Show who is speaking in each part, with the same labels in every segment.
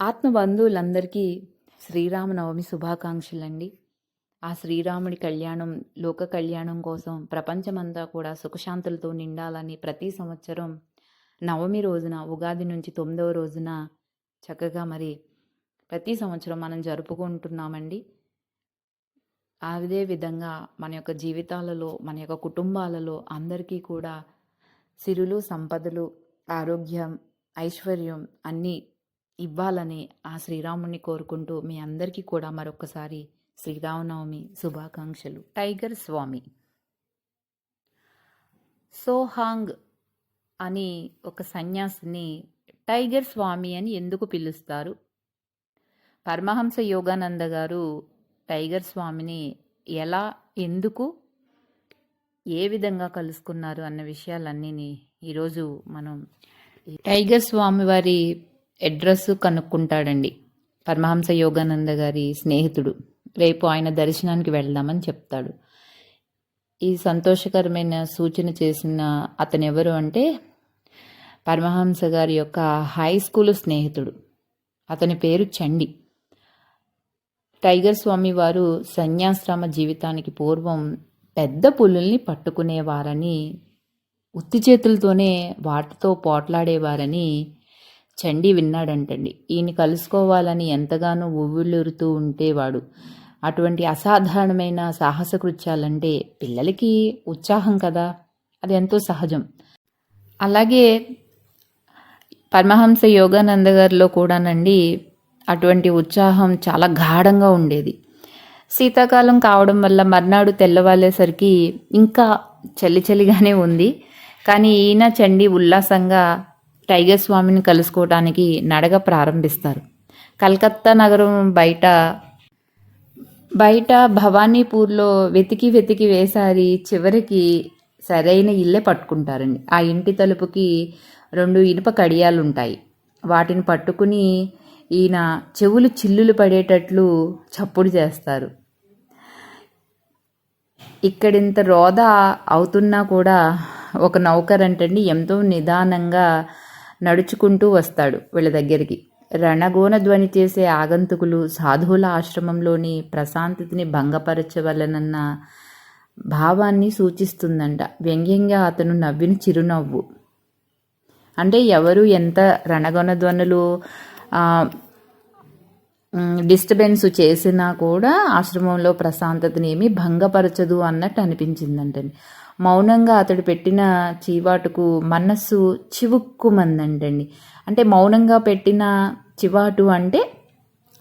Speaker 1: ఆత్మబంధువులందరికీ శ్రీరామనవమి శుభాకాంక్షలండి. ఆ శ్రీరాముడి కళ్యాణం లోక కళ్యాణం కోసం ప్రపంచమంతా కూడా సుఖశాంతులతో నిండాలని ప్రతి సంవత్సరం నవమి రోజున ఉగాది నుంచి తొమ్మిదవ రోజున చక్కగా మరి ప్రతి సంవత్సరం మనం జరుపుకుంటున్నామండి. అదే విధంగా మన యొక్క జీవితాలలో మన యొక్క కుటుంబాలలో అందరికీ కూడా సిరులు సంపదలు ఆరోగ్యం ఐశ్వర్యం అన్నీ ఇవ్వాలని ఆ శ్రీరాముని కోరుకుంటూ మీ అందరికీ కూడా మరొకసారి శ్రీరామనవమి శుభాకాంక్షలు. టైగర్ స్వామి. సోహాంగ్ అని ఒక సన్యాసిని టైగర్ స్వామి అని ఎందుకు పిలుస్తారు? పరమహంస యోగానంద గారు టైగర్ స్వామిని ఎలా ఎందుకు ఏ విధంగా కలుసుకున్నారు అన్న విషయాలన్నీ ఈరోజు మనం టైగర్ స్వామి వారి అడ్రస్ కనుక్కుంటాడండి. పరమహంస యోగానంద గారి స్నేహితుడు. రేపు ఆయన దర్శనానికి వెళ్దామని చెప్తాడు. ఈ సంతోషకరమైన సూచన చేసిన అతను ఎవరు అంటే పరమహంస గారి యొక్క హై స్కూల్ స్నేహితుడు. అతని పేరు చండి. టైగర్ స్వామి వారు సన్యాశ్రమ జీవితానికి పూర్వం పెద్ద పులుల్ని పట్టుకునేవారని ఉత్తి చేతులతోనే వాటితో పోట్లాడేవారని చండీ విన్నాడంటండి. ఈయన కలుసుకోవాలని ఎంతగానో ఉవ్విళ్ళూరుతూ ఉంటేవాడు అటువంటి అసాధారణమైన సాహస కృత్యాలంటే పిల్లలకి ఉత్సాహం కదా. అది ఎంతో సహజం. అలాగే పరమహంస యోగానంద గారిలో కూడానండి అటువంటి ఉత్సాహం చాలా గాఢంగా ఉండేది. శీతాకాలం కావడం వల్ల మర్నాడు తెల్లవాలేసరికి ఇంకా చలి చలిగానే ఉంది. కానీ ఈయన చండి ఉల్లాసంగా టైగర్ స్వామిని కలుసుకోవడానికి నడక ప్రారంభిస్తారు. కలకత్తా నగరం బయట బయట భవానీపూర్లో వెతికి వెతికి వేసారి చివరికి సరైన ఇల్లే పట్టుకుంటారండి. ఆ ఇంటి తలుపుకి రెండు ఇనుప కడియాలు ఉంటాయి వాటిని పట్టుకుని ఈయన చెవులు చిల్లులు పడేటట్లు చప్పుడు చేస్తారు. ఇక్కడింత రోద అవుతున్నా కూడా ఒక నౌకర్ అంటండి ఎంతో నిదానంగా నడుచుకుంటూ వస్తాడు వీళ్ళ దగ్గరికి. రణగోన ధ్వని చేసే ఆగంతుకులు సాధువుల ఆశ్రమంలోని ప్రశాంతతని భంగపరచవలనన్న భావాన్ని సూచిస్తుందంట. వ్యంగ్యంగా అతను నవ్విన చిరునవ్వు. అంటే ఎవరు ఎంత రణగొన ధ్వనులు డిస్టర్బెన్స్ చేసినా కూడా ఆశ్రమంలో ప్రశాంతతని ఏమీ భంగపరచదు అన్నట్టు అనిపించిందంటండి. మౌనంగా అతడు పెట్టిన చీవాటుకు మనస్సు చివుక్కుమందంటండి. అంటే మౌనంగా పెట్టిన చివాటు అంటే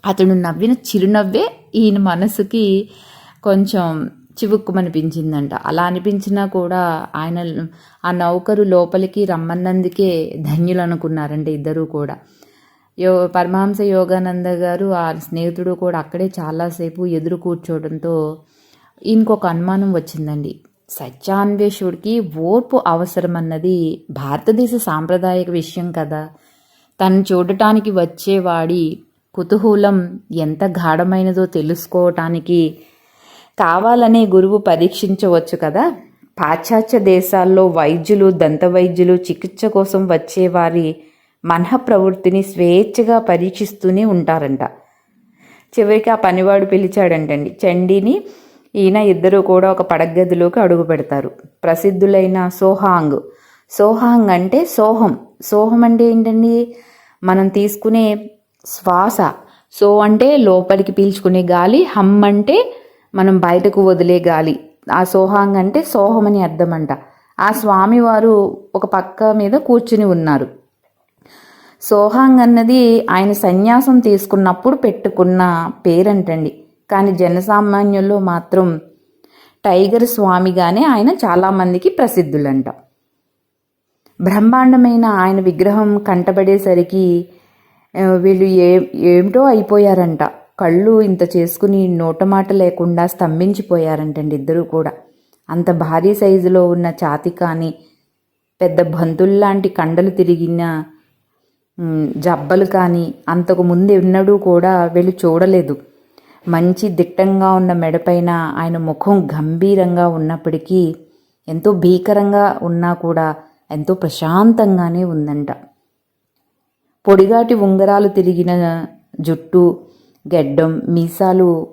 Speaker 1: అతడు నవ్విన చిరునవ్వే ఈయన మనసుకి కొంచెం చివుక్కుమనిపించిందంట. అలా అనిపించినా కూడా ఆయన ఆ నౌకరు లోపలికి రమ్మన్నందుకే ధన్యులు అనుకున్నారంటే ఇద్దరూ కూడా. యో పరమహంస యోగానంద గారు ఆ స్నేహితుడు కూడా అక్కడే చాలాసేపు ఎదురు కూర్చోవడంతో ఇంకొక అనుమానం వచ్చిందండి. సత్యాన్వేషుడికి ఓర్పు అవసరమన్నది భారతదేశ సాంప్రదాయక విషయం కదా. తను చూడటానికి వచ్చేవాడి కుతూహూలం ఎంత గాఢమైనదో తెలుసుకోవటానికి కావాలనే గురువు పరీక్షించవచ్చు కదా. పాశ్చాత్య దేశాల్లో వైద్యులు దంతవైద్యులు చికిత్స కోసం వచ్చేవారి మనః ప్రవృత్తిని స్వేచ్ఛగా పరీక్షిస్తూనే ఉంటారంట. చివరికి ఆ పనివాడు పిలిచాడంటండి చండీని ఈయన ఇద్దరూ కూడా ఒక పడగదిలోకి అడుగు పెడతారు. ప్రసిద్ధులైన సోహాంగ్. సోహాంగ్ అంటే సోహం. సోహం అంటే ఏంటండి? మనం తీసుకునే శ్వాస. సో అంటే లోపలికి పీల్చుకునే గాలి. హమ్ అంటే మనం బయటకు వదిలే గాలి. ఆ సోహాంగ్ అంటే సోహం అని అర్థం అంట ఆ స్వామివారు ఒక పక్క మీద కూర్చుని ఉన్నారు. సోహాంగ్ అన్నది ఆయన సన్యాసం తీసుకున్నప్పుడు పెట్టుకున్న పేరంటండి. కానీ జనసామాన్యుల్లో మాత్రం టైగర్ స్వామిగానే ఆయన చాలామందికి ప్రసిద్ధులంట. బ్రహ్మాండమైన ఆయన విగ్రహం కంటబడేసరికి వీళ్ళు ఏ ఏమిటో అయిపోయారంట. కళ్ళు ఇంత చేసుకుని నోటమాట లేకుండా స్తంభించిపోయారంటండి ఇద్దరూ కూడా. అంత భారీ సైజులో ఉన్న ఛాతి కానీ పెద్ద బంతుల్లాంటి కండలు తిరిగిన జబ్బలు కానీ అంతకు ముందు ఎన్నడూ కూడా వీళ్ళు చూడలేదు. మంచి దిట్టంగా ఉన్న మెడపైన ఆయన ముఖం గంభీరంగా ఉన్నప్పటికీ ఎంతో భీకరంగా ఉన్నా కూడా ఎంతో ప్రశాంతంగానే ఉందంట. పొడిగాటి ఉంగరాలు తిరిగిన జుట్టు గెడ్డం మీసాలు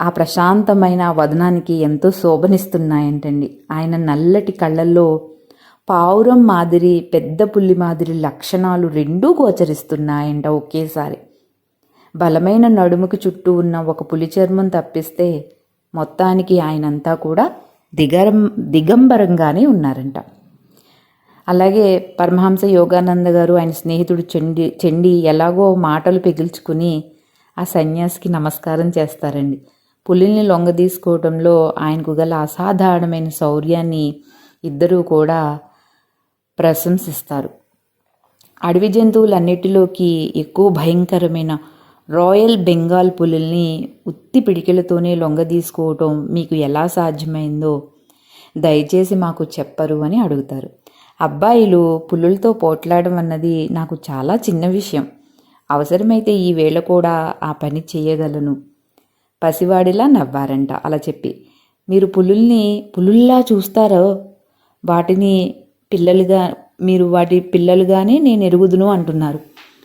Speaker 1: ఆ ప్రశాంతమైన వదనానికి ఎంతో శోభనిస్తున్నాయంటండి. ఆయన నల్లటి కళ్ళల్లో పావురం మాదిరి పెద్ద పుల్లి మాదిరి లక్షణాలు రెండూ గోచరిస్తున్నాయంట ఒకేసారి. బలమైన నడుముకి చుట్టూ ఉన్న ఒక పులి చర్మం తప్పిస్తే మొత్తానికి ఆయనంతా కూడా దిగరం దిగంబరంగానే ఉన్నారంట. అలాగే పరమహంస యోగానంద గారు ఆయన స్నేహితుడు చెండి చెండి ఎలాగో మాటలు పిగిల్చుకుని ఆ సన్యాసికి నమస్కారం చేస్తారండి. పులిని లొంగ తీసుకోవడంలో ఆయనకు గల అసాధారణమైన శౌర్యాన్ని ఇద్దరూ కూడా ప్రశంసిస్తారు. అడవి జంతువులన్నిటిలోకి ఎక్కువ భయంకరమైన రాయల్ బెంగాల్ పులుల్ని ఉత్తి పిడికిలతోనే లొంగదీసుకోవటం మీకు ఎలా సాధ్యమైందో దయచేసి మాకు చెప్పరు అని అడుగుతారు. అబ్బాయిలు పులులతో పోట్లాడడం అన్నది నాకు చాలా చిన్న విషయం. అవసరమైతే ఈ వేళ కూడా ఆ పని చేయగలను. పసివాడిలా నవ్వారంట అలా చెప్పి. మీరు పులుల్ని పులుల్లా చూస్తారో? వాటిని పిల్లలుగా మీరు వాటి పిల్లలుగానే నేను ఎరుగుదును అంటున్నారు.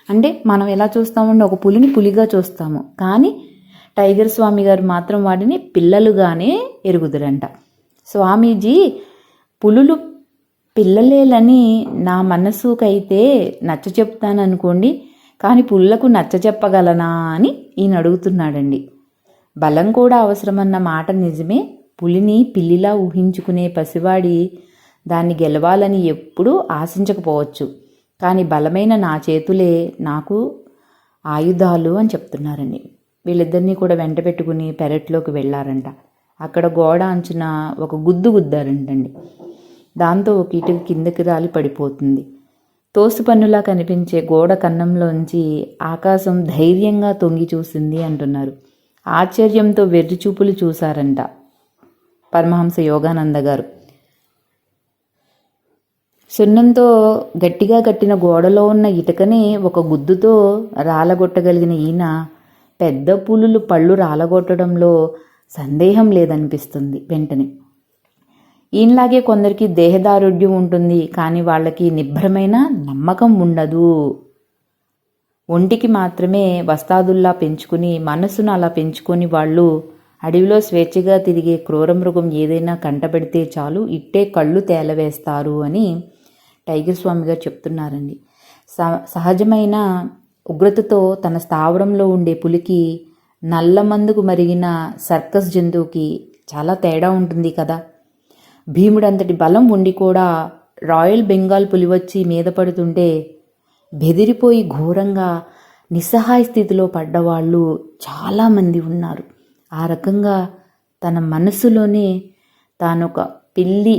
Speaker 1: అంటే మనం ఎలా చూస్తామంటే ఒక పులిని పులిగా చూస్తాము. కానీ టైగర్ స్వామి గారు మాత్రం వాటిని పిల్లలుగానే ఎరుగుదురంట. స్వామీజీ పులులు పిల్లలేలని నా మనసుకైతే నచ్చ చెప్తాను అనుకోండి కానీ పుల్లకు నచ్చ చెప్పగలనా అని ఈయన అడుగుతున్నాడండి. బలం కూడా అవసరమన్న మాట నిజమే పులిని పిల్లిలా ఊహించుకునే పసివాడి దాన్ని గెలవాలని ఎప్పుడూ ఆశించకపోవచ్చు. కానీ బలమైన నా చేతులే నాకు ఆయుధాలు అని చెప్తున్నారండి. వీళ్ళిద్దరినీ కూడా వెంట పెట్టుకుని పెరట్లోకి వెళ్ళారంట. అక్కడ గోడ అంచున ఒక గుద్దు గుద్దారంటండి. దాంతో ఒక ఇటుక కిందకి రాలి పడిపోతుంది. తోసుపన్నులా కనిపించే గోడ కన్నంలోంచి ఆకాశం ధైర్యంగా తొంగి చూసింది అంటున్నారు. ఆశ్చర్యంతో వెర్రిచూపులు చూశారంట పరమహంస యోగానంద గారు. సున్నంతో గట్టిగా కట్టిన గోడలో ఉన్న ఇటుకని ఒక గుద్దుతో రాలగొట్టగలిగిన ఈయన పెద్ద పులులు పళ్ళు రాలగొట్టడంలో సందేహం లేదనిపిస్తుంది వెంటనే. ఈయనలాగే కొందరికి దేహదారుఢ్యం ఉంటుంది కానీ వాళ్ళకి నిభ్రమైన నమ్మకం ఉండదు. ఒంటికి మాత్రమే వస్తాదుల్లా పెంచుకుని మనసును అలా పెంచుకొని వాళ్ళు అడవిలో స్వేచ్ఛగా తిరిగే క్రూరమృగం ఏదైనా కంటపెడితే చాలు ఇట్టే కళ్ళు తేలవేస్తారు అని టైగర్ స్వామి గారు చెప్తున్నారండి. సహజమైన ఉగ్రతతో తన స్థావరంలో ఉండే పులికి నల్ల మందుకు మరిగిన సర్కస్ జంతువుకి చాలా తేడా ఉంటుంది కదా. భీముడంతటి బలం ఉండి కూడా రాయల్ బెంగాల్ పులి వచ్చి మీద పడుతుంటే బెదిరిపోయి ఘోరంగా నిస్సహాయ స్థితిలో పడ్డవాళ్ళు చాలామంది ఉన్నారు. ఆ రకంగా తన మనసులోనే తానొక పిల్లి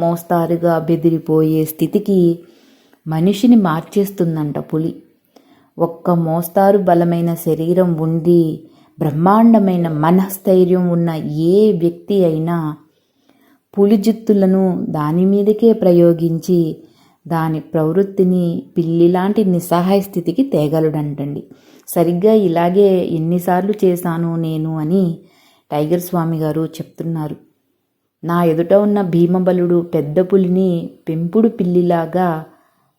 Speaker 1: మోస్తారుగా బెదిరిపోయే స్థితికి మనిషిని మార్చేస్తుందంట పులి. ఒక్క మోస్తారు బలమైన శరీరం ఉండి బ్రహ్మాండమైన మనస్థైర్యం ఉన్న ఏ వ్యక్తి అయినా పులి జిత్తులను దాని మీదకే ప్రయోగించి దాని ప్రవృత్తిని పిల్లిలాంటి నిస్సహాయ స్థితికి తేగలడంటండి. సరిగ్గా ఇలాగే ఎన్నిసార్లు చేశాను నేను అని టైగర్ స్వామి గారు చెప్తున్నారు. నా ఎదుట ఉన్న భీమబలుడు పెద్ద పులిని పెంపుడు పిల్లిలాగా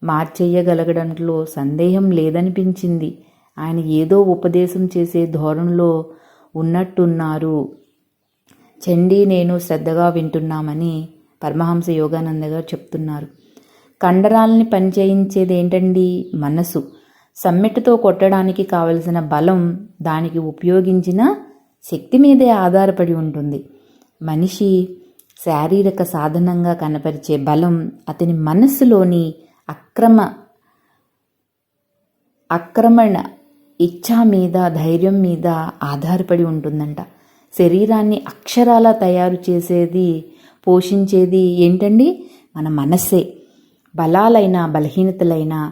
Speaker 1: మార్చేయగలగడంలో సందేహం లేదనిపించింది. ఆయన ఏదో ఉపదేశం చేసే ధోరణిలో ఉన్నట్టున్నారు. చండీ నేను శ్రద్ధగా వింటున్నామని పరమహంస యోగానంద గారు చెప్తున్నారు. కండరాలని పనిచేయించేది ఏంటండి మనసు. సమ్మెట్టుతో కొట్టడానికి కావలసిన బలం దానికి ఉపయోగించిన శక్తి మీదే ఆధారపడి ఉంటుంది. మనిషి శారీరక సాధనంగా కనపరిచే బలం అతని మనస్సులోని అక్రమ ఆక్రమణ ఇచ్ఛా మీద ధైర్యం మీద ఆధారపడి ఉంటుందంట. శరీరాన్ని అక్షరాల తయారు చేసేది పోషించేది ఏంటండి? మన మనస్సే. బలాలైన బలహీనతలైన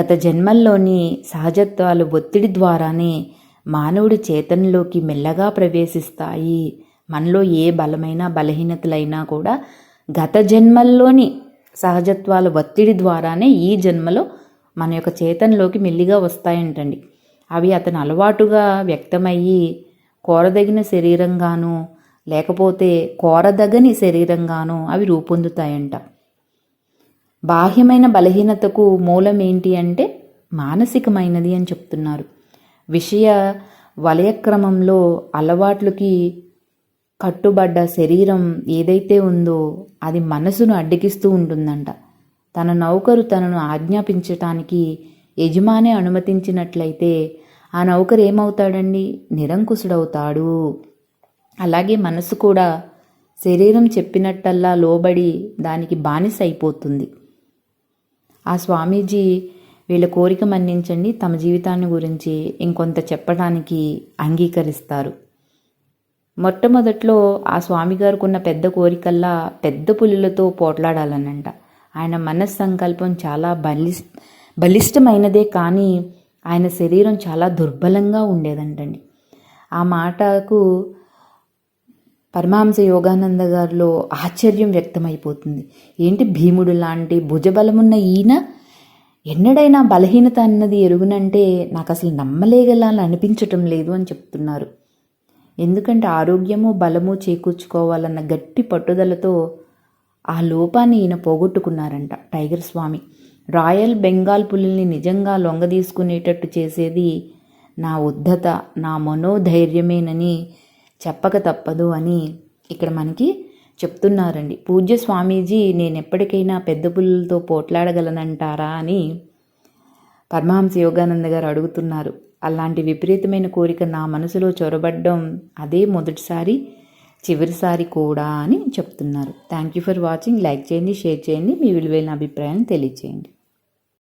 Speaker 1: గత జన్మల్లోని సహజత్వాలు ఒత్తిడి ద్వారానే మానవుడి చేతనలోకి మెల్లగా ప్రవేశిస్తాయి. మనలో ఏ బలమైన బలహీనతలైనా కూడా గత జన్మల్లోని సహజత్వాల ఒత్తిడి ద్వారానే ఈ జన్మలో మన యొక్క చేతనలోకి మెల్లిగా వస్తాయంటండి. అవి అతను అలవాటుగా వ్యక్తమయ్యి కోరదగిన శరీరంగాను లేకపోతే కోరదగని శరీరంగాను అవి రూపొందుతాయంట. బాహ్యమైన బలహీనతకు మూలం ఏంటి అంటే మానసికమైనది అని చెప్తున్నారు. విషయ వలయక్రమంలో అలవాట్లకి కట్టుబడ్డ శరీరం ఏదైతే ఉందో అది మనసును అడ్డగిస్తూ ఉంటుందంట. తన నౌకరు తనను ఆజ్ఞాపించటానికి యజమాని అనుమతించినట్లయితే ఆ నౌకరు ఏమవుతాడండి? నిరంకుశుడవుతాడు. అలాగే మనసు కూడా శరీరం చెప్పినట్టల్లా లోబడి దానికి బానిస అయిపోతుంది. ఆ స్వామీజీ వీళ్ళ కోరిక మన్నించండి. తమ జీవితాన్ని గురించి ఇంకొంత చెప్పడానికి అంగీకరిస్తారు. మొట్టమొదట్లో ఆ స్వామిగారికి ఉన్న పెద్ద కోరికల్లా పెద్ద పులులతో పోట్లాడాలనంట. ఆయన మనస్సంకల్పం చాలా బలి బలిష్టమైనదే కానీ ఆయన శరీరం చాలా దుర్బలంగా ఉండేదంటండి. ఆ మాటకు పరమహంస యోగానంద గారిలో ఆశ్చర్యం వ్యక్తమైపోతుంది. ఏంటి భీముడు లాంటి భుజబలమున్న ఈయన? ఎన్నడైనా బలహీనత అన్నది ఎరుగునంటే నాకు అసలు నమ్మలేగలా అనిపించటం లేదు అని చెప్తున్నారు. ఎందుకంటే ఆరోగ్యము బలము చేకూర్చుకోవాలన్న గట్టి పట్టుదలతో ఆ లోపాన్ని ఈయన పోగొట్టుకున్నారంట టైగర్ స్వామి. రాయల్ బెంగాల్ పులిని నిజంగా లొంగదీసుకునేటట్టు చేసేది నా ఉద్ధత నా మనోధైర్యమేనని చెప్పక తప్పదు అని ఇక్కడ మనకి చెప్తున్నారండి. పూజ్య స్వామీజీ నేను ఎప్పటికైనా పెద్ద పుల్లలతో పోట్లాడగలనంటారా అని పరమహంస యోగానంద గారు అడుగుతున్నారు. అలాంటి విపరీతమైన కోరిక నా మనసులో చొరబడ్డం అదే మొదటిసారి చివరిసారి కూడా అని చెప్తున్నారు. Thank you for watching like చేయండి షేర్ చేయండి. మీ విలువైన అభిప్రాయాన్ని తెలియచేయండి.